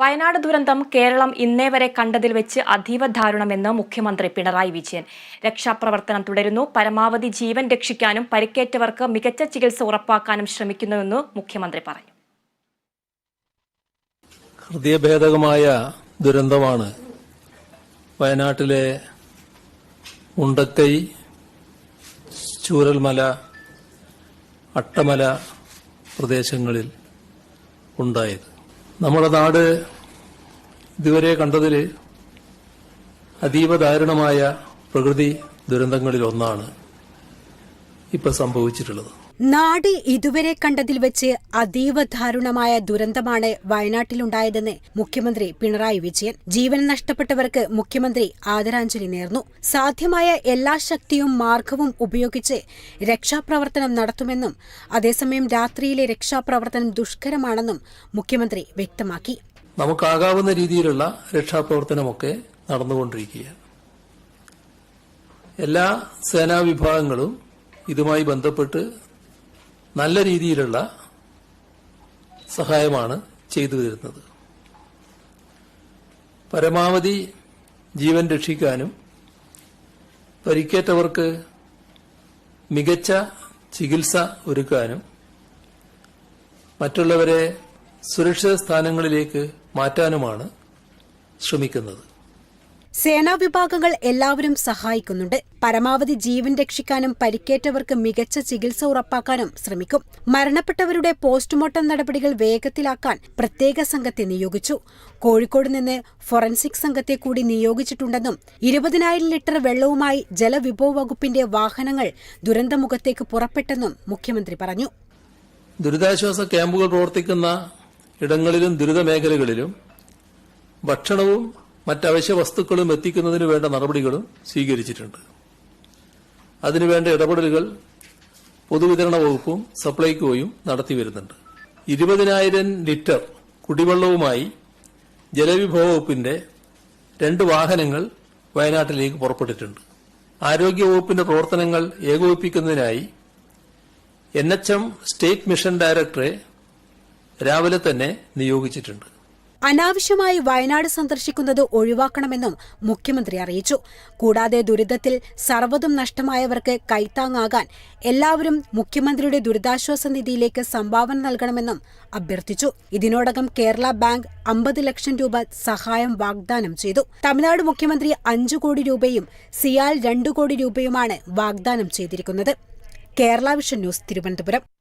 വയനാട് ദുരന്തം കേരളം ഇന്നേ വരെ കണ്ടതിൽ വെച്ച് അതീവ ദാരുണമെന്ന് മുഖ്യമന്ത്രി പിണറായി വിജയൻ. രക്ഷാപ്രവർത്തനം തുടരുന്നു. പരമാവധി ജീവൻ രക്ഷിക്കാനും പരിക്കേറ്റവർക്ക് മികച്ച ചികിത്സ ഉറപ്പാക്കാനും ശ്രമിക്കുന്നുവെന്ന് മുഖ്യമന്ത്രി പറഞ്ഞു. ഹൃദയഭേദകമായ ദുരന്തമാണ് വയനാട്ടിലെ ഉണ്ടക്കൈ ചൂരൽമല അട്ടമല പ്രദേശങ്ങളിൽ ഉണ്ടായത്. നമ്മുടെ നാട് ഇതുവരെ കണ്ടതിൽ അതീവ ദാരുണമായ പ്രകൃതി ദുരന്തങ്ങളിൽ ഒന്നാണ് ഇപ്പൊ സംഭവിച്ചിട്ടുള്ളത്. നാട് ഇതുവരെ കണ്ടതിൽ വെച്ച് അതീവ ദാരുണമായ ദുരന്തമാണ് വയനാട്ടിലുണ്ടായതെന്ന് മുഖ്യമന്ത്രി പിണറായി വിജയൻ. ജീവൻ നഷ്ടപ്പെട്ടവർക്ക് മുഖ്യമന്ത്രി ആദരാഞ്ജലി നേർന്നു. സാധ്യമായ എല്ലാ ശക്തിയും മാർഗവും ഉപയോഗിച്ച് രക്ഷാപ്രവർത്തനം നടത്തുമെന്നും അതേസമയം രാത്രിയിലെ രക്ഷാപ്രവർത്തനം ദുഷ്കരമാണെന്നും മുഖ്യമന്ത്രി വ്യക്തമാക്കി. നമുക്കാകാവുന്ന രീതിയിലുള്ള രക്ഷാപ്രവർത്തനമൊക്കെ നടന്നുകൊണ്ടിരിക്കുകയാണ്. എല്ലാ സേനാ വിഭാഗങ്ങളും ഇതുമായി ബന്ധപ്പെട്ട് നല്ല രീതിയിലുള്ള സഹായമാണ് ചെയ്തു വരുന്നത് പരമാവധി ജീവൻ രക്ഷിക്കാനും പരിക്കേറ്റവർക്ക് മികച്ച ചികിത്സ ഒരുക്കാനും മറ്റുള്ളവരെ സുരക്ഷിത സ്ഥാനങ്ങളിലേക്ക് മാറ്റാനുമാണ് ശ്രമിക്കുന്നത്. സേനാ വിഭാഗങ്ങൾ എല്ലാവരും സഹായിക്കുന്നുണ്ട്. പരമാവധി ജീവൻ രക്ഷിക്കാനും പരിക്കേറ്റവർക്ക് മികച്ച ചികിത്സ ഉറപ്പാക്കാനും ശ്രമിക്കും. മരണപ്പെട്ടവരുടെ പോസ്റ്റ്മോർട്ടം നടപടികൾ വേഗത്തിലാക്കാൻ പ്രത്യേക സംഘത്തെ നിയോഗിച്ചു. കോഴിക്കോട് നിന്ന് ഫോറൻസിക് സംഘത്തെ കൂടി നിയോഗിച്ചിട്ടുണ്ടെന്നും ഇരുപതിനായിരം ലിറ്റർ വെള്ളവുമായി ജലവിഭവ വകുപ്പിന്റെ വാഹനങ്ങൾ ദുരന്തമുഖത്തേക്ക് പുറപ്പെട്ടെന്നും മുഖ്യമന്ത്രി പറഞ്ഞു. ദുരിതാശ്വാസ ക്യാമ്പുകൾ പ്രവർത്തിക്കുന്ന ഇടങ്ങളിലും ദുരിത മേഖലകളിലും ഭക്ഷണവും മറ്റവശ്യ വസ്തുക്കളും എത്തിക്കുന്നതിന് വേണ്ട നടപടികളും സ്വീകരിച്ചിട്ടുണ്ട്. അതിനുവേണ്ട ഇടപെടലുകൾ പൊതുവിതരണ വകുപ്പും സപ്ലൈകോയും നടത്തിവരുന്നുണ്ട് ഇരുപതിനായിരം ലിറ്റർ കുടിവെള്ളവുമായി ജലവിഭവ വകുപ്പിന്റെ രണ്ട് വാഹനങ്ങൾ വയനാട്ടിലേക്ക് പുറപ്പെട്ടിട്ടുണ്ട്. ആരോഗ്യവകുപ്പിന്റെ പ്രവർത്തനങ്ങൾ ഏകോപിപ്പിക്കുന്നതിനായി N H M state mission ഡയറക്ടറെ രാവിലെ തന്നെ നിയോഗിച്ചിട്ടുണ്ട്. അനാവശ്യമായി വയനാട് സന്ദർശിക്കുന്നത് ഒഴിവാക്കണമെന്നും മുഖ്യമന്ത്രി അറിയിച്ചു. കൂടാതെ ദുരിതത്തിൽ സർവതും നഷ്ടമായവർക്ക് കൈത്താങ്ങാകാൻ എല്ലാവരും മുഖ്യമന്ത്രിയുടെ ദുരിതാശ്വാസ നിധിയിലേക്ക് സംഭാവന നൽകണമെന്നും അഭ്യർത്ഥിച്ചു. ഇതിനോടകം കേരള ബാങ്ക് അമ്പത് ലക്ഷം രൂപ സഹായം വാഗ്ദാനം ചെയ്തു. തമിഴ്നാട് മുഖ്യമന്ത്രി അഞ്ചു കോടി രൂപയും സിയാൽ രണ്ടു കോടി രൂപയുമാണ് വാഗ്ദാനം ചെയ്തിരിക്കുന്നത്. Kerala vision news Thiruvananthapuram.